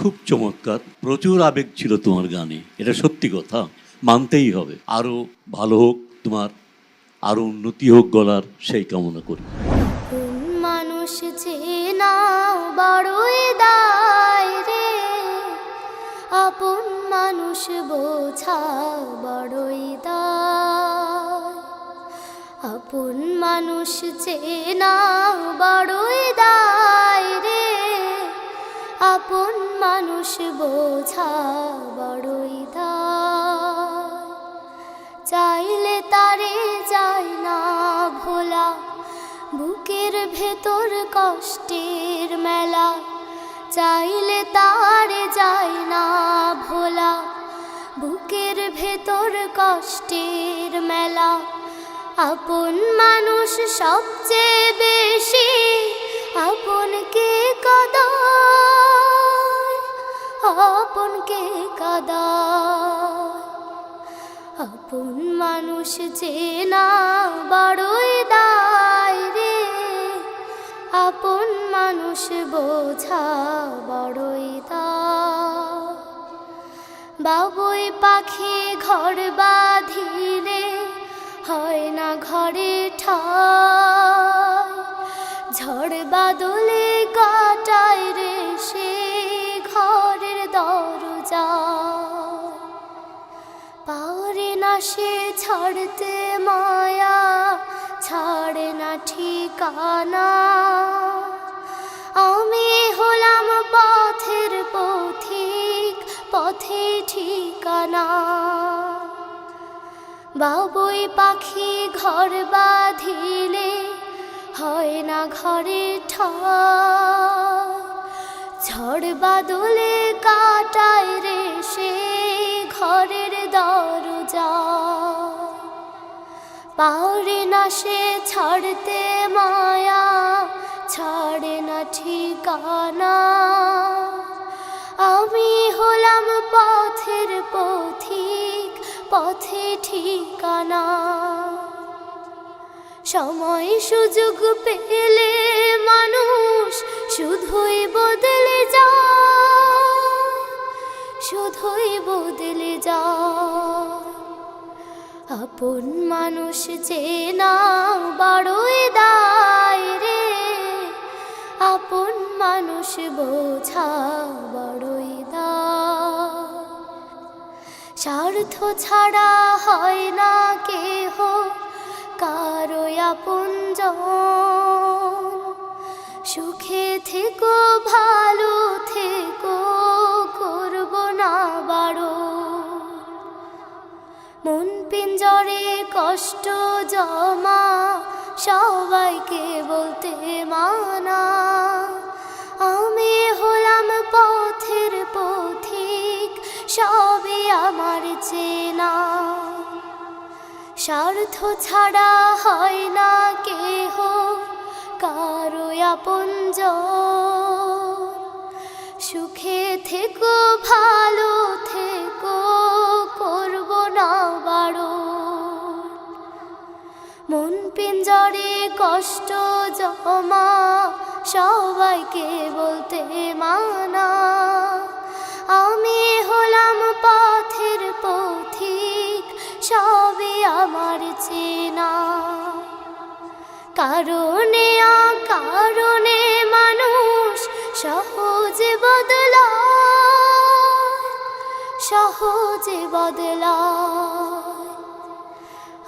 খুব চমৎকার, প্রচুর আবেগ ছিল তোমার গানে, এটা সত্যি কথা, মানতেই হবে। আরও ভালো হোক তোমার আরও উন্নতি হোক গলার, সেই কামনা করি। মানুষ রে, আপন মানুষ বোঝা বড়ই দায়। আপন মানুষ চেনা বড়ই রে আপন মানুষ বোঝা বড়ই চাইলে তারে যায় না ভোলা, বুকের ভেতর কষ্টের মেলা। চাইলে তারে যায় না ভোলা, বুকের ভেতর কষ্টের মেলা। আপন মানুষ সবচেয়ে বেশি, আপনকে কাদায় আপনকে কাদা আপন মানুষ চেনা বড়ই দায় রে। আপন মানুষ বোঝা বড়ই দায়। বাবুই পাখি ঘর বাঁধিলে হয় না ঘরে ঠাই। ঝড় বাদলে কাটায় সে ছাড়তে মায়া ছাড়ে না ঠিকানা। আমি হলাম পথের পথিক, পথে ঠিকানা। বাবুই পাখি ঘর বাঁধিলে হয় না ঘরে ঠাই। ঝড় বাদলে পারে না সে ছাড়তে মায়া, ছাড়ে না ঠিকানা। আমি হলাম পথের পথিক, পথে ঠিকানা। সময় সুযোগ পেলে মানুষ শুধুই বদলে যায়, শুধুই বদলে যায়। আপন মানুষ চেনা বড়ই দায় রে। আপন মানুষ বোঝা বড়ই স্বার্থ ছাড়া হয় না কেহ কষ্ট জমা, সবাইকে বলতে মানা। আমি হলাম পথের পথিক, সবই আমার চেনা। স্বার্থ ছাড়া হয় না কেহ, কারও আপন সুখে থেকো ভালো কষ্ট জমা, সবাইকে বলতে মানা। আমি হলাম পথের পথিক, সবই আমার চেনা। কারণে কারণে মানুষ সহজে বদলা সহজে বদলায়।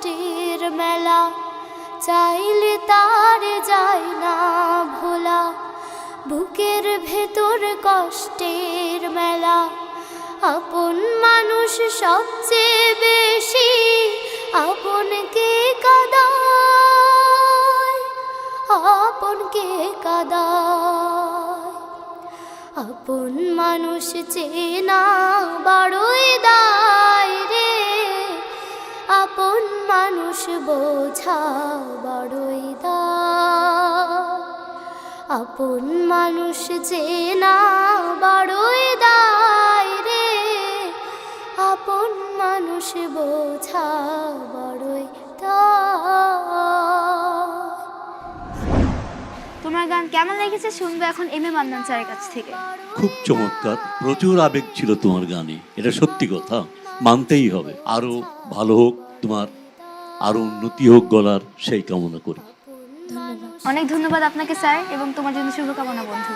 কষ্টের মেলা, চাইলে তার যায় না ভোলা। বুকের ভেতর কষ্টের মেলা, আপন মানুষ সবচেয়ে বেশি আপনকে কাদায়? আপনকে কাদায়? আপন মানুষ চেনা বড়ই রে আপন মানুষ বোঝা বড়ই দায় আপন মানুষ যে না বড়ই দায় রে। আপন মানুষ বোঝা বড়ই দায়। তোমার গান কেমন লেগেছে শুনবে এখন এম এ মান্নান স্যারের কাছ থেকে। খুব চমৎকার প্রচুর আবেগ ছিল তোমার গানে এটা সত্যি কথা মানতেই হবে। আরও ভালো হোক, তোমার আরও উন্নতি হোক গলার সেই কামনা করি। অনেক ধন্যবাদ আপনাকে, স্যার, এবং তোমার জন্য শুভকামনা, বন্ধু।